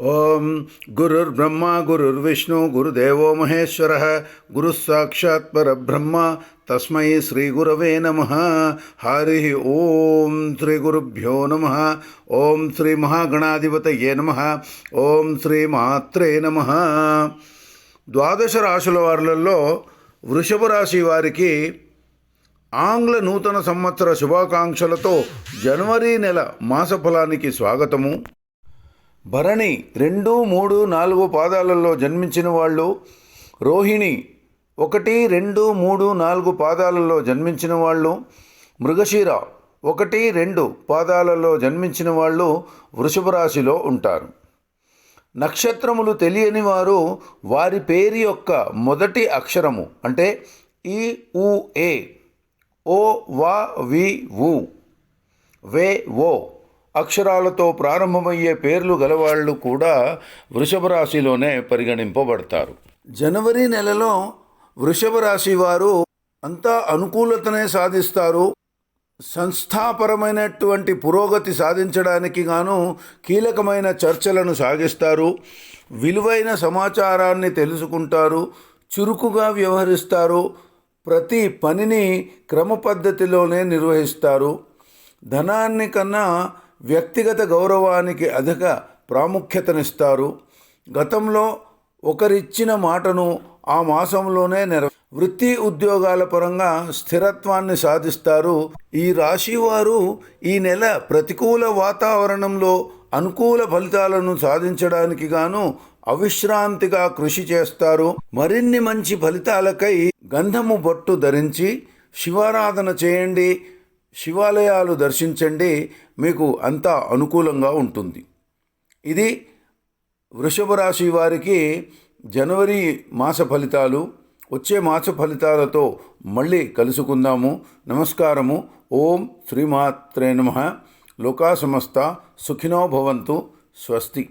ఓం గురుర్బ్రహ్మ గురుర్విష్ణు గురుదేవో మహేశ్వర గురుసాక్షాత్ పరబ్రహ్మ తస్మై శ్రీ గురవే నమ. హరి ఓం శ్రీ గురుభ్యో నమ. ఓం శ్రీ మహాగణాధిపతయే నమ. ఓం శ్రీ మాత్రే నమ. ద్వాదశ రాశుల వారులలో వృషభ రాశి వారికి ఆంగ్ల నూతన సంవత్సర శుభాకాంక్షలతో జనవరి నెల మాసఫలానికి స్వాగతము. భరణి రెండు మూడు నాలుగు పాదాలలో జన్మించిన వాళ్ళు రోహిణి ఒకటి రెండు మూడు నాలుగు పాదాలలో జన్మించిన వాళ్ళు మృగశిర ఒకటి రెండు పాదాలలో జన్మించిన వాళ్ళు వృషభ రాశిలో ఉంటారు. నక్షత్రములు తెలియని వారు వారి పేరు యొక్క మొదటి అక్షరము అంటే ఈ ఉ ఏ ఓ వా వి వు వే ఓ. అక్షరాలతో ప్రారంభమయ్యే పేర్లు గలవాళ్ళు కూడా వృషభ రాశిలోనే పరిగణింపబడతారు. జనవరి నెలలో వృషభ రాశి వారు అంతా అనుకూలతనే సాధిస్తారు. సంస్థాపరమైనటువంటి పురోగతి సాధించడానికి గాను కీలకమైన చర్చలను సాగిస్తారు. విలువైన సమాచారాన్ని తెలుసుకుంటారు. చురుకుగా వ్యవహరిస్తారు. ప్రతి పనిని క్రమ పద్ధతిలోనే నిర్వహిస్తారు. ధనాన్ని కన్నా వ్యక్తిగత గౌరవానికి అధిక ప్రాముఖ్యతనిస్తారు. గతంలో ఒకరిచ్చిన మాటను ఆ మాసంలోనే నెర వృత్తి ఉద్యోగాల పరంగా స్థిరత్వాన్ని సాధిస్తారు. ఈ రాశి వారు ఈ నెల ప్రతికూల వాతావరణంలో అనుకూల ఫలితాలను సాధించడానికి గాను అవిశ్రాంతిగా కృషి చేస్తారు. మరిన్ని మంచి ఫలితాలకై గంధము బొట్టు ధరించి శివారాధన చేయండి. శివాలయాలు దర్శించండి మీకు అంతా అనుకూలంగా ఉంటుంది. ఇది వృషభ రాశి వారికి జనవరి మాస ఫలితాలు వచ్చే మాస ఫలితాలతో మళ్ళీ కలుసుకుందాము. నమస్కారము. ఓం శ్రీమాత్రే నమ. లోకా సమస్త సుఖినో భవంతు. స్వస్తి.